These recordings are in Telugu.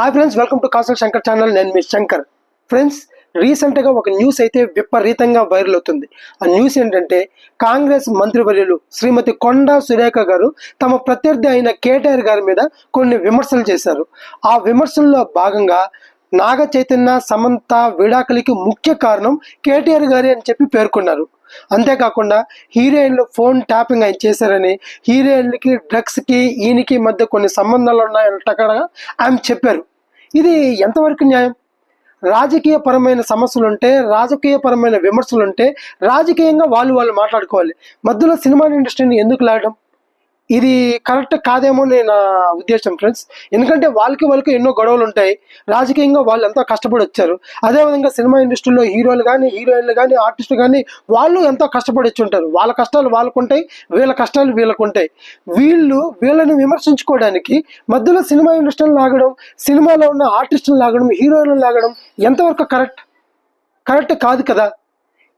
హాయ్ ఫ్రెండ్స్ వెల్కమ్ టు కాసల్ శంకర్ ఛానల్ నేను మీ శంకర్. ఫ్రెండ్స్ రీసెంట్గా ఒక న్యూస్ అయితే విపరీతంగా వైరల్ అవుతుంది. ఆ న్యూస్ ఏంటంటే కాంగ్రెస్ మంత్రివర్యులు శ్రీమతి కొండా సురేఖ గారు తమ ప్రత్యర్థి అయిన కేటీఆర్ గారి మీద కొన్ని విమర్శలు చేశారు. ఆ విమర్శల్లో భాగంగా నాగ చైతన్య సమంత విడాకులకి ముఖ్య కారణం కేటీఆర్ గారి అని చెప్పి పేర్కొన్నారు. అంతేకాకుండా హీరోయిన్లు ఫోన్ ట్యాపింగ్ ఆయన చేశారని హీరోయిన్లకి డ్రగ్స్కి ఈయనకి మధ్య కొన్ని సంబంధాలు ఉన్నాయంటగా ఆమె చెప్పారు. ఇది ఎంతవరకు న్యాయం? రాజకీయ పరమైన సమస్యలు ఉంటే రాజకీయ పరమైన విమర్శలు ఉంటే రాజకీయంగా వాళ్ళు వాళ్ళు మాట్లాడుకోవాలి. మధ్యలో సినిమా ఇండస్ట్రీని ఎందుకు లాగడం? ఇది కరెక్ట్ కాదేమో అని నా ఉద్దేశం ఫ్రెండ్స్ ఎందుకంటే వాళ్ళకి వాళ్ళకి ఎన్నో గొడవలు ఉంటాయి. రాజకీయంగా వాళ్ళు ఎంతో కష్టపడి వచ్చారు. అదేవిధంగా సినిమా ఇండస్ట్రీలో హీరోలు కానీ హీరోయిన్లు కానీ ఆర్టిస్టులు కానీ వాళ్ళు ఎంతో కష్టపడి వచ్చి ఉంటారు. వాళ్ళ కష్టాలు వాళ్ళకు ఉంటాయి వీళ్ళ కష్టాలు వీళ్ళకు ఉంటాయి వీళ్ళు వీళ్ళని విమర్శించుకోవడానికి మధ్యలో సినిమా ఇండస్ట్రీని లాగడం సినిమాలో ఉన్న ఆర్టిస్టులు లాగడం హీరోయిన్లు లాగడం ఎంతవరకు కరెక్ట్? కరెక్ట్ కాదు కదా.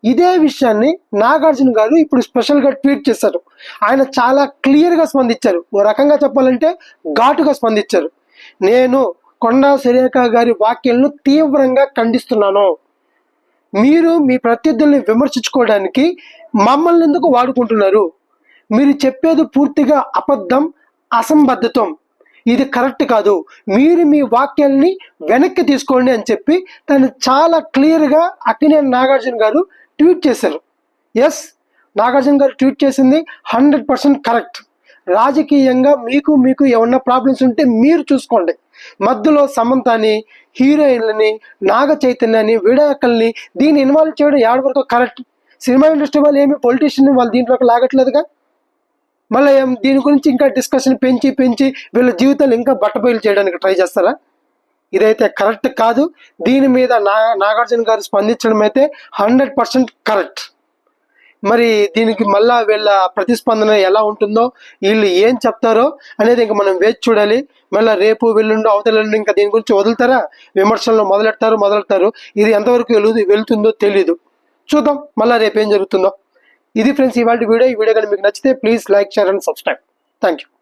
ఇదే విషయాన్ని నాగార్జున గారు ఇప్పుడు స్పెషల్గా ట్వీట్ చేశారు. ఆయన చాలా క్లియర్గా స్పందించారు. ఓ రకంగా చెప్పాలంటే ఘాటుగా స్పందించారు. నేను కొండా సురేఖ గారి వ్యాఖ్యలను తీవ్రంగా ఖండిస్తున్నాను. మీరు మీ ప్రత్యర్థుల్ని విమర్శించుకోవడానికి మమ్మల్ని ఎందుకు వాడుకుంటున్నారు? మీరు చెప్పేది పూర్తిగా అబద్ధం అసంబద్ధతం ఇది కరెక్ట్ కాదు. మీరు మీ వాక్యాల్ని వెనక్కి తీసుకోండి అని చెప్పి తను చాలా క్లియర్గా అక్కినేని నాగార్జున గారు ట్వీట్ చేశారు. ఎస్ నాగార్జున గారు ట్వీట్ చేసింది హండ్రెడ్ పర్సెంట్ కరెక్ట్. రాజకీయంగా మీకు మీకు ఏమన్నా ప్రాబ్లమ్స్ ఉంటే మీరు చూసుకోండి. మధ్యలో సమంతని హీరోయిన్లని నాగ చైతన్యని విడాకల్ని దీన్ని ఇన్వాల్వ్ చేయడం ఏడు వరకు కరెక్ట్. సినిమా ఇండస్ట్రీ వాళ్ళు ఏమి పొలిటీషియన్ వాళ్ళు దీంట్లోకి లాగట్లేదుగా? మళ్ళీ దీని గురించి ఇంకా డిస్కషన్ పెంచి పెంచి వీళ్ళ జీవితాలు ఇంకా బట్టబయలు చేయడానికి ట్రై చేస్తారా? ఇదైతే కరెక్ట్ కాదు. దీని మీద నా నాగార్జున గారు స్పందించడం అయితే హండ్రెడ్ పర్సెంట్ కరెక్ట్. మరి దీనికి మళ్ళా వీళ్ళ ప్రతిస్పందన ఎలా ఉంటుందో వీళ్ళు ఏం చెప్తారో అనేది ఇంకా మనం వేచి చూడాలి. మళ్ళీ రేపు వెల్లుండి అవతల ఇంకా దీని గురించి వదులుతారా? విమర్శలు మొదలెడతారు మొదలెడతారు. ఇది ఎంతవరకు వెలు వెళ్తుందో తెలీదు. చూద్దాం మళ్ళీ రేపు ఏం జరుగుతుందో. ఇది ఫ్రెండ్స్ ఇవాళ వీడియో. ఈ వీడియో కానీ మీకు నచ్చితే please like share and subscribe. Thank you